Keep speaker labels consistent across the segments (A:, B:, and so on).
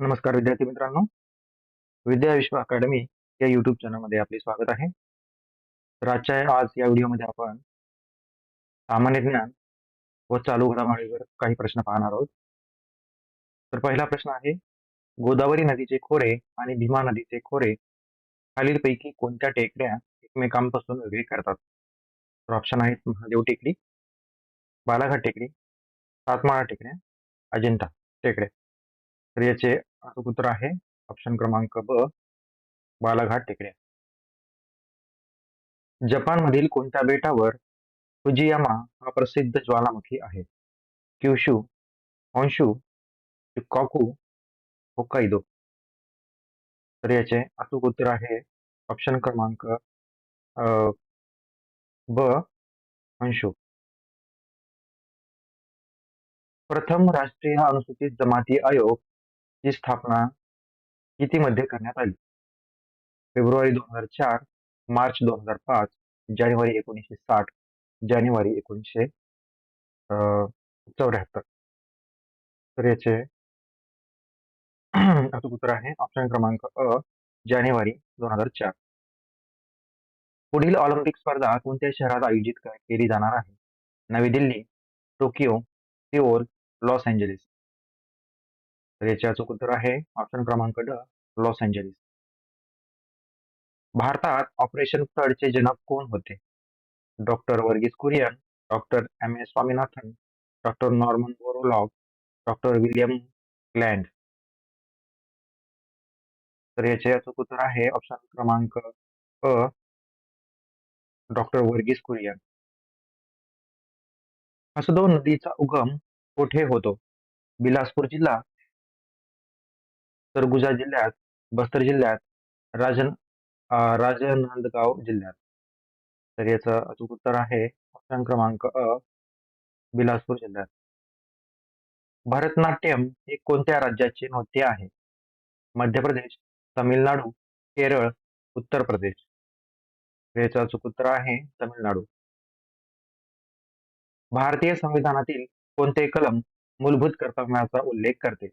A: नमस्कार विद्यार्थी मित्रांनो. विद्या विश्व अकॅडमी या युट्यूब चॅनलमध्ये आपले स्वागत आहे. तर आजच्या आज या व्हिडिओमध्ये आपण सामान्य ज्ञान व चालू घडामोडीवर काही प्रश्न पाहणार आहोत. तर पहिला प्रश्न आहे गोदावरी नदीचे खोरे आणि भीमा नदीचे खोरे खालीलपैकी कोणत्या टेकड्या एकमेकांपासून वेगळी करतात? तर ऑप्शन आहेत महादेव टेकडी बालाघाट टेकडी सातमाळा टेकड्या अजिंठा टेकड्या. तर याचे अचूक उत्तर आहे. ऑप्शन क्रमांक ब बालाघाट टेकड्या. जपानमधील कोणत्या बेटावर फुजियामा हा प्रसिद्ध ज्वालामुखी आहे? क्युशू होन्शू चिकाकू होकाईदो तर याचे अचूक उत्तर आहे. ऑप्शन क्रमांक ब होन्शू प्रथम राष्ट्रीय अनुसूचित जमाती आयोग ची स्थापना किती मध्ये करण्यात आली? फेब्रुवारी दोन हजार चार मार्च दोन हजार पाच जानेवारी एकोणीसशे साठ जानेवारी एकोणीसशे चौऱ्याहत्तर. तर याचे अचूक उत्तर आहे. ऑप्शन क्रमांक अ जानेवारी दोन हजार चार. पुढील ऑलिम्पिक स्पर्धा कोणत्या शहरात आयोजित केली जाणार आहे? नवी Delhi Tokyo Seoul Los Angeles याचे अचूक उत्तर आहे ऑप्शन क्रमांक ड लॉस एंजलिस भारतात ऑपरेशन फ्लडचे जनक कोण होते? Doctor Verghese Kurien doctor M S Swaminathan doctor Norman Borlaug doctor William Gland तर याचे अचूक उत्तर आहे ऑप्शन क्रमांक अ डॉक्टर वर्गीस कुरियन. हसदो नदीचा उगम कुठे होतो? बिलासपूर जिल्हा सरगुजा जिल्ह्यात बस्तर जिल्ह्यात राजन राजनांदगाव जिल्ह्यात. तर याचं अचूक उत्तर आहे ऑप्शन क्रमांक अ बिलासपूर जिल्ह्यात. भरतनाट्यम हे कोणत्या राज्याचे नृत्य आहे? मध्य प्रदेश तमिळनाडू केरळ उत्तर प्रदेश. याचं अचूक उत्तर आहे तमिळनाडू. भारतीय संविधानातील कोणते कलम मूलभूत कर्तव्याचा उल्लेख करते?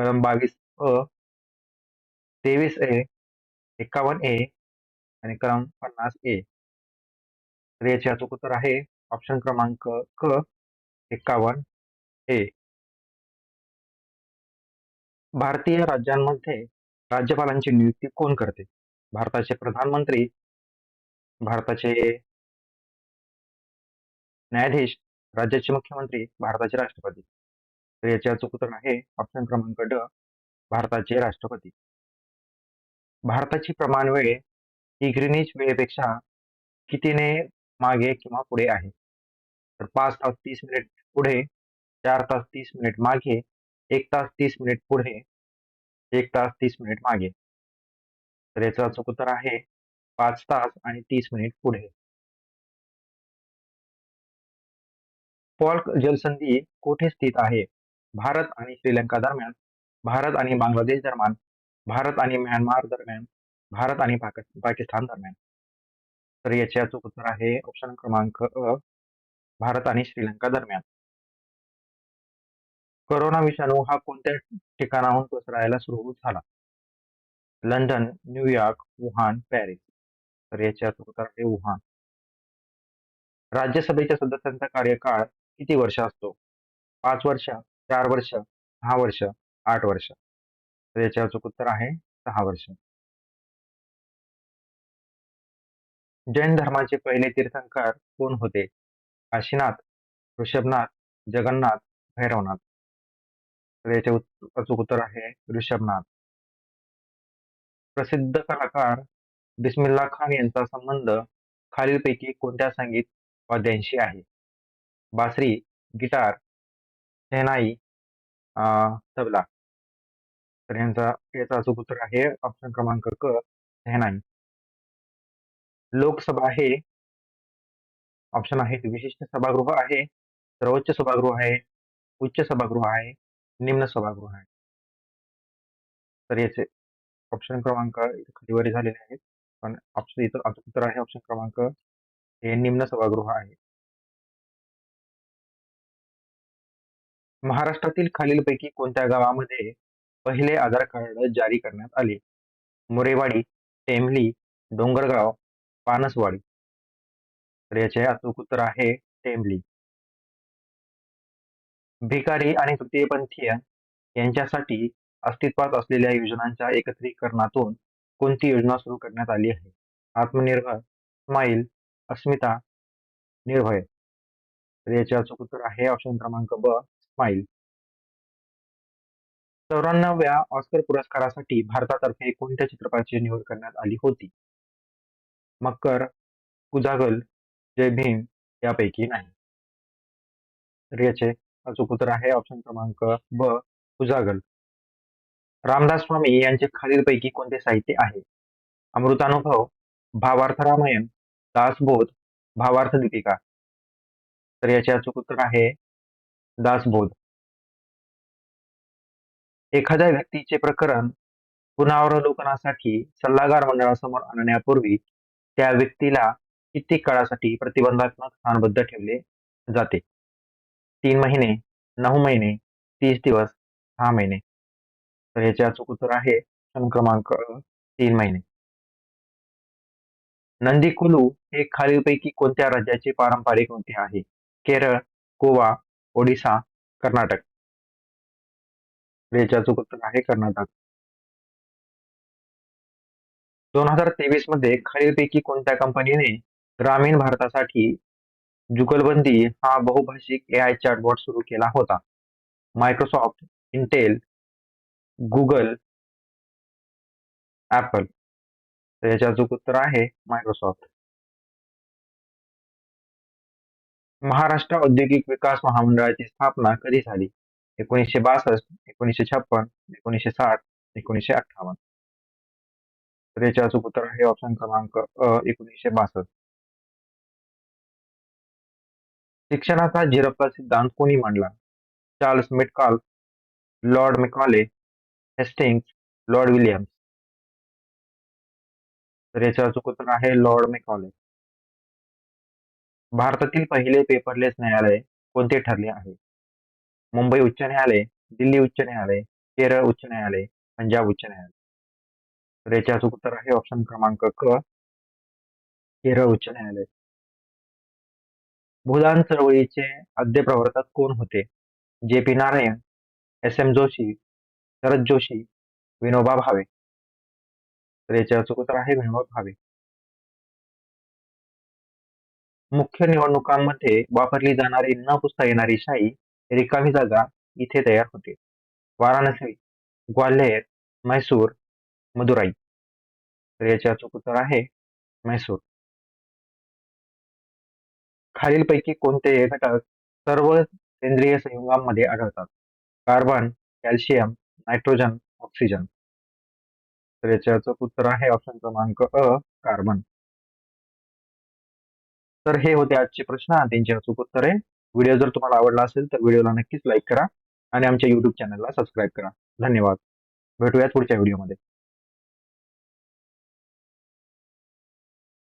A: कलम बावीस अ तेवीस ए एक्कावन्न ए आणि कलम पन्नास ए. तर याचे अचूक उत्तर आहे ऑप्शन क्रमांक क एक्कावन्न ए. भारतीय राज्यांमध्ये राज्यपालांची नियुक्ती कोण करते? भारताचे प्रधानमंत्री भारताचे न्यायाधीश राज्याचे मुख्यमंत्री भारताचे राष्ट्रपती. तर याचे अचूक उत्तर आहे ऑप्शन क्रमांक ड भारताचे राष्ट्रपती. भारताची प्रमाण वेळ ही ग्रीनिच वेळेपेक्षा कितीने मागे किंवा पुढे आहे? तर पाच तास तीस मिनिट पुढे चार तास तीस मिनिट मागे एक तास तीस मिनिट पुढे एक तास तीस मिनिट मागे. तर याचं अचूक उत्तर आहे पाच तास आणि तीस मिनिट पुढे. पॉल्क जलसंधी कोठे स्थित आहे? भारत आणि श्रीलंका दरम्यान भारत आणि बांगलादेश दरम्यान भारत आणि म्यानमार दरम्यान भारत आणि पाकिस्तान दरम्यान. तर याचे अचूक उत्तर आहे ऑप्शन क्रमांक अ भारत आणि श्रीलंका दरम्यान. करोना विषाणू हा कोणत्या ठिकाणाहून पसरायला सुरू झाला? London New York Wuhan Paris. तर याचे अचूक उत्तर आहे वुहान. राज्यसभेच्या सदस्यांचा कार्यकाळ किती वर्ष असतो? पाच वर्ष चार वर्ष सहा वर्ष आठ वर्ष. तर याचे अचूक उत्तर आहे सहा वर्ष. जैन धर्माचे पहिले तीर्थंकर कोण होते? काशीनाथ ऋषभनाथ जगन्नाथ भैरवनाथ. तर याचे अचूक उत्तर आहे ऋषभनाथ. प्रसिद्ध कलाकार बिस्मिल्ला खान यांचा संबंध खालीलपैकी कोणत्या संगीत वाद्यांशी आहे? बासरी गिटार शहनाई तबला. तर यांचा याचा अचूक उत्तर आहे ऑप्शन क्रमांक क नाही. लोकसभा हे ऑप्शन आहेत विशिष्ट सभागृह आहे. सर्वोच्च सभागृह आहे. उच्च सभागृह आहे. निम्न सभागृह आहे. तर याचे ऑप्शन क्रमांक इथे खालीवरी झालेले आहेत. पण ऑप्शन इथं उत्तर आहे ऑप्शन क्रमांक. हे निम्न सभागृह आहे. महाराष्ट्रातील खालीलपैकी कोणत्या गावामध्ये पहिले आधार कार्ड जारी करण्यात आले? मोरेवाडी टेमली डोंगरगाव पानसवाडी. तर याचे अचूक उत्तर आहे टेमली. भिकारी आणि तृतीयपंथीय यांच्यासाठी अस्तित्वात असलेल्या योजनांच्या एकत्रीकरणातून कोणती योजना सुरू करण्यात आली आहे? आत्मनिर्भर स्माईल अस्मिता निर्भय. तर याचे अचूक उत्तर आहे ऑप्शन क्रमांक ब. फाईल चौऱ्याण्णव्या ऑस्कर पुरस्कारासाठी भारतातर्फे कोणत्या चित्रपटाची निवड करण्यात आली होती? मकर कुजागल जय भीम यापैकी नाही. तर याचे अचूक उत्तर आहे ऑप्शन क्रमांक ब कुजागल. रामदास स्वामी यांचे खालीलपैकी कोणते साहित्य आहे? अमृतानुभव भावार्थ रामायण दासबोध भावार्थ दीपिका. तर याचे अचूक उत्तर आहे दासबोध. एखाद्या व्यक्तीचे प्रकरण पुनरावलोकनासाठी सल्लागार मंडळासमोर आणण्यापूर्वी त्या व्यक्तीला कित्येक काळासाठी प्रतिबंधात्मक स्थानबद्ध ठेवले जाते. तीन महिने नऊ महिने तीस दिवस सहा महिने. तर याचे अचूक उत्तर आहे क्षण क्रमांक तीन महिने. नंदीकुलू हे खालीलपैकी कोणत्या राज्याचे पारंपरिक नृत्य आहे? केरळ गोवा ओडिसा कर्नाटक. तर अचूक उत्तर आहे कर्नाटक. दोन हजार तेवीसमध्ये खालीलपैकी कोणत्या कंपनीने ग्रामीण भारतासाठी जुगलबंदी हा बहुभाषिक ए आय चॅटबॉट सुरू केला होता? मायक्रोसॉफ्ट इंटेल गुगल ऍपल तर याचे अचूक उत्तर आहे मायक्रोसॉफ्ट महाराष्ट्र औद्योगिक विकास महामंडळाची स्थापना कधी झाली? एकोणीसशे बासष्ट एकोणीसशे छप्पन एकोणीसशे साठ एकोणीसशे अठ्ठावन्न. तर याचे अचूक उत्तर आहे ऑप्शन क्रमांक अ एकोणीसशे बासष्ट. शिक्षणाचा झिरपचा सिद्धांत कोणी मांडला? Charles Metcalfe Lord Macaulay Hastings Lord Williams. तर याचे अचूक उत्तर आहे लॉर्ड मेकॉले. भारतातील पहिले पेपरलेस न्यायालय कोणते ठरले आहे? मुंबई उच्च न्यायालय दिल्ली उच्च न्यायालय केरळ उच्च न्यायालय पंजाब उच्च न्यायालय. तर याचे उत्तर आहे ऑप्शन क्रमांक क केरळ उच्च न्यायालय. भूदान चळवळीचे आद्य प्रवर्तक कोण होते? J P Narayan S M Joshi Sharad Joshi Vinoba Bhave. तर याचे अचूक उत्तर आहे विनोबा भावे. मुख्य निवडणुकांमध्ये वापरली जाणारी न पुसता येणारी शाई रिकामी जागा इथे तयार होते. वाराणसी ग्वाल्हेर म्हैसूर मदुराई. तर याचे अचूक उत्तर आहे म्हैसूर. खालीलपैकी कोणते घटक सर्व सेंद्रिय संयुगांमध्ये आढळतात? Carbon calcium nitrogen oxygen. तर याचे अचूक उत्तर आहे ऑप्शन क्रमांक अ कार्बन. तर हे होते आजचे प्रश्न आणि त्यांची अचूक उत्तरे. व्हिडिओ जर तुम्हाला आवडला असेल तर व्हिडिओला नक्कीच लाईक करा आणि आमच्या युट्यूब चॅनलला सबस्क्राईब करा. धन्यवाद. भेटूयात पुढच्या व्हिडिओमध्ये.